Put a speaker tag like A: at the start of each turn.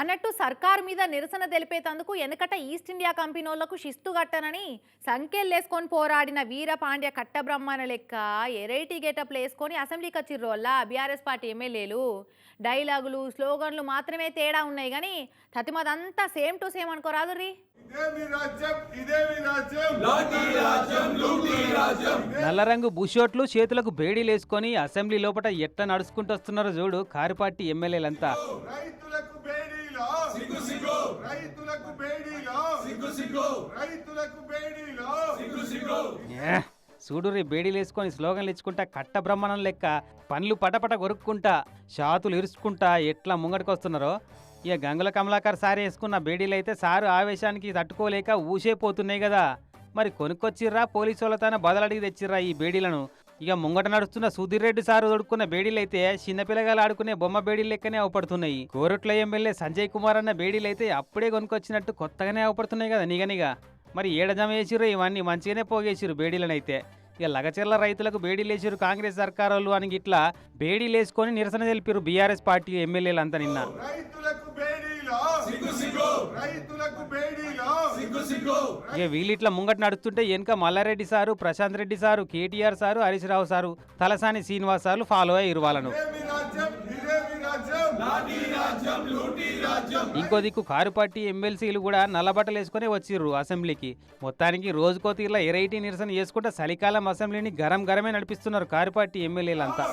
A: అన్నట్టు సర్కారు మీద నిరసన తెలిపేతందుకు వెనకట ఈస్ట్ ఇండియా కంపెనీ వాళ్ళకు శిస్తు కట్టనని సంఖ్యలేసుకొని పోరాడిన వీరపాండ్య కట్టబ్రహ్మణ లెక్క ఎరైటీ గెటప్లు వేసుకొని అసెంబ్లీకి వచ్చిర్రు వల్ల బీఆర్ఎస్ పార్టీ ఎమ్మెల్యేలు. డైలాగులు స్లోగన్లు మాత్రమే తేడా ఉన్నాయి కానీ తతిమదంతా సేమ్ టు సేమ్ అనుకోరాదు రీ.
B: ఇదే మీ రాజ్యం. ఇదే మీ రాజ్యం.
C: నల్లరంగు బుషోట్లు చేతులకు బేడీలు వేసుకొని అసెంబ్లీ లోపల ఎట్లా నడుచుకుంటూ వస్తున్నారో చూడు కారుపార్టీ ఎమ్మెల్యేలంతా.
B: రైతులకు సిగ్గు. రైతులకు బేడీలో. సిగ్గు సిగ్గు. రైతులకు బేడీలో. సిగ్గు సిగ్గు.
C: ఏ, చూడు రే బేడీలు వేసుకొని స్లోగన్లు ఇచ్చుకుంటా కట్ట బ్రహ్మణం లెక్క పండ్లు పటపట కొరుక్కుంటా షాతులు ఇరుచుకుంటా ఎట్లా ముంగడికి వస్తున్నారో ఇక గంగుల కమలాకర్ సార్ వేసుకున్న బేడీలు అయితే సారు ఆవేశానికి తట్టుకోలేక ఊసే పోతున్నాయి కదా. మరి కొనుక్కొచ్చిర్రా పోలీసు వాళ్ళతోనే బదలడిగి తెచ్చిర్రా ఈ బేడీలను? ఇక ముంగట నడుస్తున్న సుధీర్ రెడ్డి సారు దొడుకున్న బేడీలు అయితే చిన్నపిల్లగాలు ఆడుకునే బొమ్మ బేడీలు లెక్కనే అవపడుతున్నాయి. కోరుట్ల ఎమ్మెల్యే సంజయ్ కుమార్ అన్న బేడీలు అయితే అప్పుడే కొనుక్కొచ్చినట్టు కొత్తగానే అవపడుతున్నాయి కదా నిగనిగా. మరి ఏడజమ వేసిర్రు ఇవన్నీ మంచిగానే పోగేసిర్రు బేడీలను అయితే ఇక లగచెర్ల రైతులకు బేడీలు వేసిర్రు కాంగ్రెస్ సర్కారు వాళ్ళు అని ఇట్లా బేడీలు వేసుకొని నిరసన తెలిపారు బీఆర్ఎస్ పార్టీ ఎమ్మెల్యేలు అంతా నిన్న
B: రైతులకు బేడీలో?
C: ఇక వీళ్ళిట్లా ముంగట నడుస్తుంటే వెనుక Mallareddy sir Prashanth Reddy sir KTR sir Harish Rao sir Talasani Srinivas సార్లు ఫాలో అయ్యారు వాళ్ళను
B: లూటీ రాజ్యం.
C: ఇంకో దిక్కు కారు పార్టీ ఎమ్మెల్సీలు కూడా నల్లబట్టలు వేసుకునే వచ్చిర్రు అసెంబ్లీకి. మొత్తానికి రోజుకో తీర్లా ఎరైటీ నిరసన చేసుకుంటే చలికాలం అసెంబ్లీని గరం గరమే నడిపిస్తున్నారు కారు పార్టీ ఎమ్మెల్యేలంతా